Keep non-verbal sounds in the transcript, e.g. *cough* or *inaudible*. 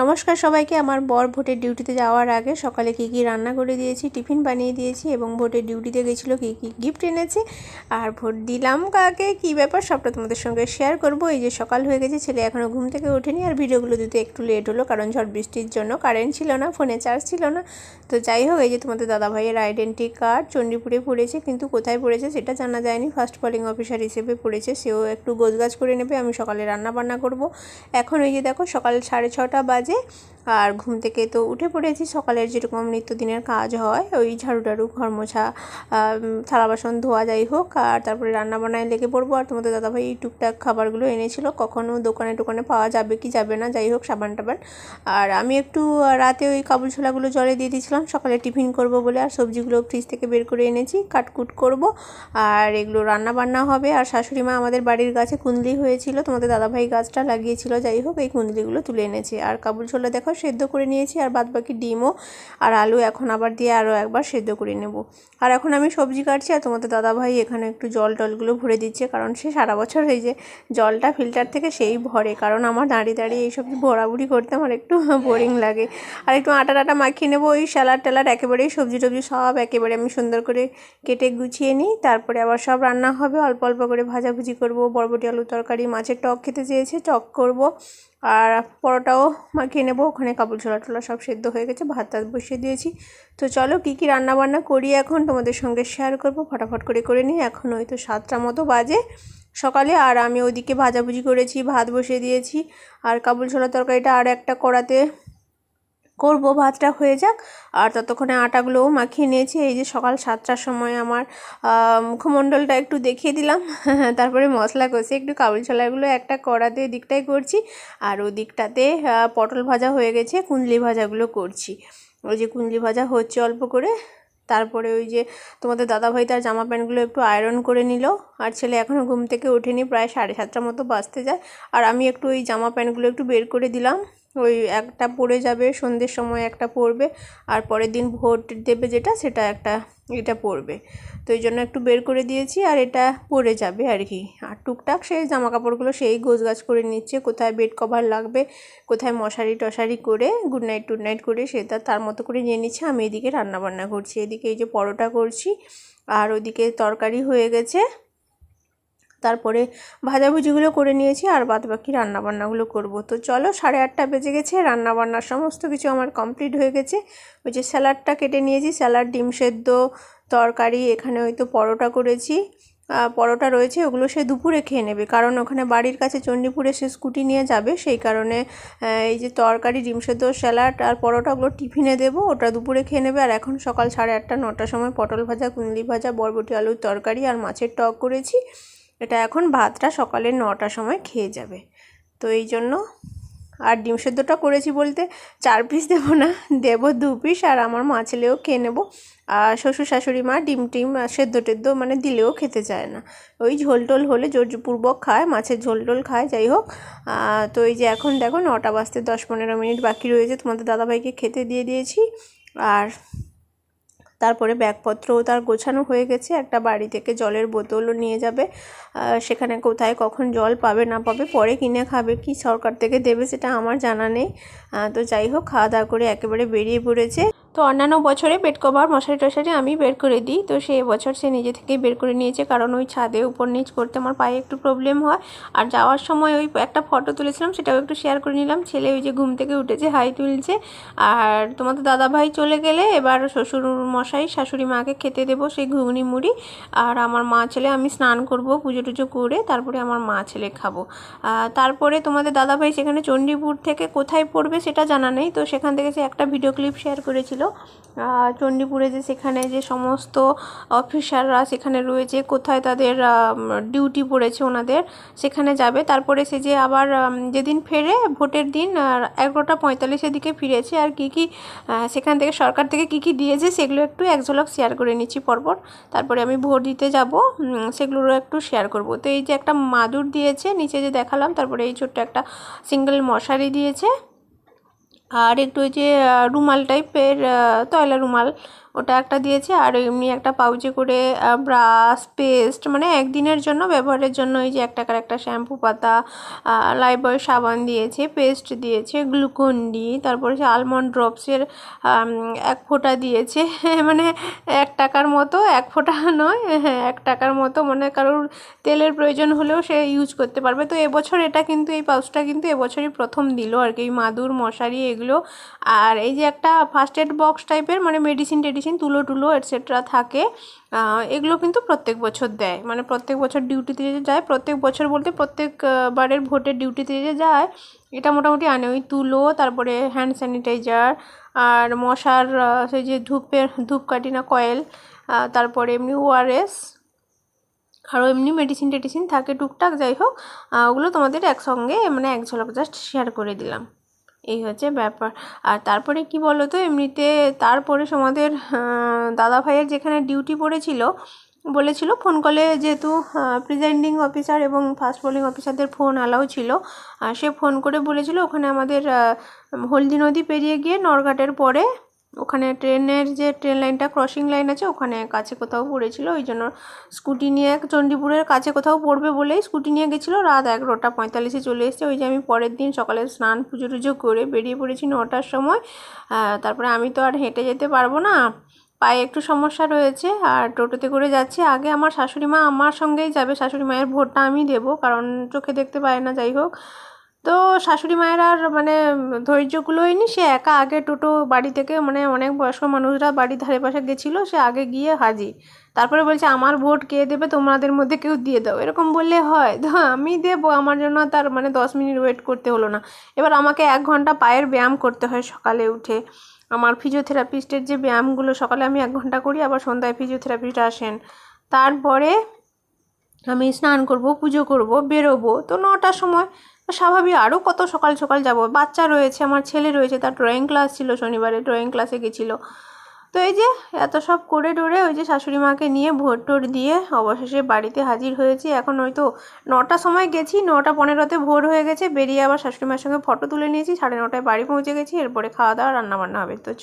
নমস্কার সবাইকে, আমার বর ভোটের ডিউটিতে যাওয়ার আগে সকালে কী কী রান্না করে দিয়েছি, টিফিন বানিয়ে দিয়েছি এবং ভোটের ডিউটিতে গেছিল কী কী গিফট এনেছে। আর ভোট দিলাম কাকে, কী ব্যাপার সবটা তোমাদের সঙ্গে শেয়ার করব। এই যে সকাল হয়ে গেছে, ছেলে এখনও ঘুম থেকে ওঠেনি আর ভিডিওগুলো দিতে একটু লেট হলো কারণ ঝড় বৃষ্টির জন্য কারেন্ট ছিল না, ফোনে চার্জ ছিল না। তো যাই হোক, এই যে তোমাদের দাদাভাইয়ের আইডেন্টি কার্ড চণ্ডীপুরে পড়েছে, কিন্তু কোথায় পড়েছে সেটা জানা যায়নি। ফার্স্ট পোলিং অফিসার হিসেবে পড়েছে, সেও একটু গোছগাছ করে নেবে, আমি সকালে রান্না বান্না করব। এখন ওই যে দেখো, সকাল সাড়ে ছটা বাজে যে আর ঘুম থেকে তো উঠে পড়েছি। সকালের যেরকম নিত্যদিনের কাজ হয়, ওই ঝাড়ু টাড়ু, ঘর মোছা থালা বাসন ধোয়া যাই হোক, আর তারপরে রান্না বান্নায় লেগে পড়ব। আর তোমাদের দাদাভাই এই টুকটাক খাবারগুলো এনেছিল। কখনো দোকানে টোকানে পাওয়া যাবে কি যাবে না, যাই হোক, সাবান টাবান। আর আমি একটু রাতে ওই কাবুল ছোলাগুলো জলে দিয়ে দিয়েছিলাম। সকালে টিফিন করব বলে আর সবজিগুলো ফ্রিজ থেকে বের করে এনেছি, কাটকুট করব। আর এগুলো রান্না বান্না হবে। আর শাশুড়ি মা আমাদের বাড়ির গাছে কুন্দলি হয়েছিল। তোমাদের দাদাভাই গাছটা লাগিয়েছিল। যাই হোক, এই কুন্দলিগুলো তুলে এনেছে। আর কাবুল ছোলা দেখো সেদ্ধ করে নিয়েছি আর বাদ বাকি ডিমও আর আলু এখন আবার দিয়ে আরও একবার সেদ্ধ করে নেব। আর এখন আমি সবজি কাটছি আর তোমাদের দাদাভাই এখানে একটু জল টলগুলো ভরে দিচ্ছে কারণ সে সারা বছর এই যে জলটা ফিল্টার থেকে সেই ভরে কারণ আমার দাঁড়িয়ে দাঁড়িয়ে এই সবজি ভরাভুরি করতে আমার একটু *laughs* বোরিং লাগে। আর একটু আটা টাটা মাখিয়ে নেব, ওই স্যালাড ট্যালাড একেবারেই সবজি টবজি সব একেবারে আমি সুন্দর করে কেটে গুছিয়ে নিই, তারপরে আবার সব রান্না হবে। অল্প অল্প করে ভাজাভুজি করব, বরবটি আলু তরকারি, মাছের টক খেতে চেয়েছে, টক করব। আর পরোটাও মাখিয়ে নেব। ওখানে কাবুল ছোলা টোলা সব সেদ্ধ হয়ে গেছে, ভাত টাত বসিয়ে দিয়েছি। তো চলো কী কী রান্নাবান্না করি এখন তোমাদের সঙ্গে শেয়ার করব, ফটাফট করে করে নিই। এখন ওই তো সাতটা মতো বাজে সকালে, আর আমি ওদিকে ভাজাভুজি করেছি, ভাত বসিয়ে দিয়েছি। আর কাবুল ছোলা তরকারিটা আর একটা কড়াতে করব, ভাতটা হয়ে যাক। আর ততক্ষণে আটাগুলোও মাখিয়ে নিয়েছি। এই যে সকাল সাতটার সময় আমার মুখমণ্ডলটা একটু দেখিয়ে দিলাম। *laughs* তারপরে মশলা কষে একটু কাবুল ছোলাগুলো একটা কড়াতে দিকটাই করছি। আর ওদিকটাতে পটল ভাজা হয়ে গেছে কুন্দলি ভাজাগুলো করছি। ওই যে কুন্দলি ভাজা হচ্ছে অল্প করে। তারপরে ওই যে তোমাদের দাদাভাই তার জামা প্যান্টগুলো একটু আয়রন করে নিল। আর ছেলে এখনও ঘুম থেকে ওঠেনি, প্রায় সাড়ে সাতটার মতো বাজতে যায়। আর আমি একটু ওই জামা প্যান্টগুলো একটু বের করে দিলাম। ওই একটা পড়ে যাবে, সন্ধ্যের সময় একটা পড়বে, আর পরের দিন ভোট দেবে যেটা, সেটা একটা, এটা পড়বে। তো এই জন্য একটু বের করে দিয়েছি, আর এটা পড়ে যাবে আর কি। আর টুকটাক সেই জামা কাপড়গুলো সেই গোছ গাছ করে নিচ্ছে, কোথায় বেড কভার লাগবে, কোথায় মশারি টশারি করে গুড নাইট টুড নাইট করে সেটা তার মতো করে নিয়ে নিচ্ছে, আমি এদিকে রান্নাবান্না করছি। এদিকে এই যে পরোটা করছি, আর ওদিকে তরকারি হয়ে গেছে। তারপরে ভাজাভুজিগুলো করে নিয়েছি আর বাদ বাকি রান্নাবান্নাগুলো করব। তো চলো সাড়ে আটটা বেজে গেছে, রান্নাবান্নার সমস্ত কিছু আমার কমপ্লিট হয়ে গেছে। ওই যে স্যালাডটা কেটে নিয়েছি, স্যালাড, ডিম সেদ্ধ, তরকারি, এখানে হয়তো পরোটা করেছি। পরোটা রয়েছে, ওগুলো সে দুপুরে খেয়ে নেবে, কারণ ওখানে বাড়ির কাছে চণ্ডীপুরে সে স্কুটি নিয়ে যাবে, সেই কারণে এই যে তরকারি, ডিম সেদ্ধ, স্যালাড আর পরোটা ওগুলো টিফিনে দেবো, ওটা দুপুরে খেয়ে নেবে। আর এখন সকাল সাড়ে আটটা, নটার সময় পটল ভাজা কুন্দলি ভাজা, বরবটি, আলুর তরকারি আর মাছের টক করেছি। এটা এখন ভাতটা সকালে নটার সময় খেয়ে যাবে। তো এই জন্য আর ডিম সেদ্ধটা করেছি বলতে চার পিস দেবো না, দেবো দু পিস আর আমার মা ছেলেও খেয়ে নেব। আর শ্বশুর শাশুড়ি মা ডিম টিম সেদ্ধ টেদ্ধ মানে দিলেও খেতে চায় না। ওই ঝোল টোল হলে জোরপূর্বক খায়, মাছের ঝোল টোল খায়, যাই হোক। তো এই যে এখন দেখো নটা বাজতে দশ পনেরো মিনিট বাকি রয়েছে, তোমাদের দাদাভাইকে খেতে দিয়ে দিয়েছি। আর তারপরে ব্যাগপত্রও তার গোছানো হয়ে গেছে। একটা বাড়ি থেকে জলের বোতলও নিয়ে যাবে। সেখানে কোথায় কখন জল পাবে না পাবে, পরে কিনে খাবে, কি সরকার থেকে দেবে সেটা আমার জানা নেই। তো যাই হোক খাওয়া দাওয়া করে একেবারে বেরিয়ে পড়েছে। তো অন্যান্য বছরে বেড কভার, মশারি টশারি আমি বের করে দিই। তো সে বছর সে নিজে থেকেই বের করে নিয়েছে, কারণ ওই ছাদে উপর নিচ করতে আমার পায়ে একটু প্রবলেম হয়। আর যাওয়ার সময় ওই একটা ফটো তুলেছিলাম, সেটাও একটু শেয়ার করে নিলাম। ছেলে ওই যে ঘুম থেকে উঠেছে, হাই তুলছে। আর তোমাদের দাদা ভাই চলে গেলে এবার শ্বশুর মশাই, শাশুড়ি মাকে খেতে দেবো সেই ঘুগনি মুড়ি। আর আমার মা ছেলে, আমি স্নান করব, পুজো টুজো করে তারপরে আমার মা ছেলে খাব। তারপরে তোমাদের দাদা ভাই সেখানে চণ্ডীপুর থেকে কোথায় পড়বে সেটা জানা নেই। তো সেখান থেকে সে একটা ভিডিও ক্লিপ শেয়ার করেছিল। চণ্ডীপুরে যে সেখানে যে সমস্ত অফিসাররা সেখানে রয়েছে, কোথায় তাদের ডিউটি পড়েছে ওনাদের, সেখানে যাবে। তারপরে সে যে আবার যেদিন ফেরে ভোটের দিন এগারোটা পঁয়তাল্লিশের দিকে ফিরেছে। আর কি কি সেখান থেকে সরকার থেকে কি কি দিয়েছে সেগুলো একটু এক ঝলক শেয়ার করে নিচ্ছি পরপর। তারপরে আমি ভোট দিতে যাব সেগুলোরও একটু শেয়ার করব। তো এই যে একটা মাদুর দিয়েছে, নিচে যে দেখালাম, তারপরে এই ছোট্ট একটা সিঙ্গেল মশারি দিয়েছে। আর একটু ওই যে রুমাল টাইপের তয়লা রুমাল ওটা একটা দিয়েছে আর এমনি একটা পাউচে করে ব্রাশ পেস্ট মানে একদিনের জন্য, ব্যবহারের জন্য এই যে এক টাকার একটা শ্যাম্পু পাতা লাইবয় সাবান দিয়েছে পেস্ট দিয়েছে গ্লুকন ডি তারপরে সে আলমন্ড ড্রপসের এক ফোঁটা দিয়েছে। *laughs* মানে এক টাকার মতো, এক ফোঁটা নয় হ্যাঁ এক টাকার মতো। মানে কারোর তেলের প্রয়োজন হলেও সে ইউজ করতে পারবে। তো এবছর এটা কিন্তু, এই পাউচটা কিন্তু এবছরই প্রথম দিল আর কি। এই মাদুর, মশারি, এগুলো। আর এই যে একটা ফার্স্ট এড বক্স টাইপের মানে মেডিসিন টেডিসিন তুলো টুলো এটসেট্রা থাকে এগুলো কিন্তু প্রত্যেক বছর দেয়। মানে প্রত্যেক বছর ডিউটিতে যে যায়, প্রত্যেক বছর বলতে প্রত্যেক বারের ভোটের ডিউটিতে যে যায়, এটা মোটামুটি আনে। ওই তুলো, তারপরে হ্যান্ড স্যানিটাইজার আর মশার সেই যে ধূপের ধূপকাঠি না কয়েল তারপরে এমনি ওআরএস আরও এমনি মেডিসিন টেডিসিন থাকে, টুকটাক যাই হোক ওগুলো তোমাদের একসঙ্গে মানে এক ঝলক জাস্ট শেয়ার করে দিলাম। এই হচ্ছে ব্যাপার। আর তারপরে কি বলো তো এমনিতে তারপরে তোমাদের দাদা ভাইয়ের যেখানে ডিউটি পড়েছিল, বলেছিল ফোন কলে যেহেতু প্রিজাইডিং অফিসার এবং ফাস্ট বোলিং অফিসারদের ফোন অ্যালাউ ছিল সে ফোন করে বলেছিল ওখানে আমাদের হলদি নদী পেরিয়ে গিয়ে নরঘাটের পরে ওখানে ট্রেনের যে ট্রেন লাইনটা ক্রসিং লাইন আছে, ওখানে কাছে কোথাও পড়েছিল, ওই জন্য স্কুটি নিয়ে চণ্ডীপুরের কাছে কোথাও পড়বে বলেই স্কুটি নিয়ে গেছিল। রাত এগারোটা পঁয়তাল্লিশে চলে এসছে। ওই যে আমি পরের দিন সকালে স্নান, পুজো টুজো করে বেরিয়ে পড়েছি নটার সময়। তারপরে আমি তো আর হেঁটে যেতে পারব না। পায়ে একটু সমস্যা রয়েছে। আর টোটোতে করে যাচ্ছি। আগে আমার শাশুড়ি মা আমার সঙ্গেই যাবে। শাশুড়ি মায়ের ভোটটা আমি দেবো, কারণ চোখে দেখতে পায় না। যাই হোক তো শাশুড়ি মায়ের আর মানে ধৈর্য কুলোয়নি সে একা আগে টোটো বাড়ি থেকে মানে অনেক বয়স্ক মানুষরা বাড়ির ধারে পাশে গেছিল, সে আগে গিয়ে হাজির। তারপরে বলছে, আমার ভোট কে দেবে? তোমাদের মধ্যে কেউ দিয়ে দাও। এরকম বললে হয়। তো আমি দেবো, আমার জন্য তার মানে দশ মিনিট ওয়েট করতে হলো না। এবার আমাকে এক ঘণ্টা পায়ের ব্যায়াম করতে হয় সকালে উঠে। আমার ফিজিওথেরাপিস্টের যে ব্যায়ামগুলো, সকালে আমি এক ঘণ্টা করি, আবার সন্ধ্যায় ফিজিওথেরাপিস্ট আসেন। তারপরে আমি স্নান করব, পুজো করব, বেরোবো। তো নটার সময় স্বাভাবিক আরও কত সকাল সকাল যাব। বাচ্চা রয়েছে, আমার ছেলে রয়েছে, তার ড্রয়িং ক্লাস ছিল শনিবারে ড্রয়িং ক্লাসে গেছিল। তো এই যে এত সব করে টোরে ওই যে শাশুড়ি মাকে নিয়ে ভোট টোর দিয়ে অবশেষে বাড়িতে হাজির হয়েছি। এখন ওই তো নটার সময় গেছি, নটা পনেরোতে ভোর হয়ে গেছে, বেরিয়ে আবার শাশুড়ি মায়ের সঙ্গে ফটো তুলে নিয়েছি, সাড়ে নটায় বাড়ি পৌঁছে গেছি, এরপরে খাওয়া দাওয়া, রান্নাবান্না হবে। তো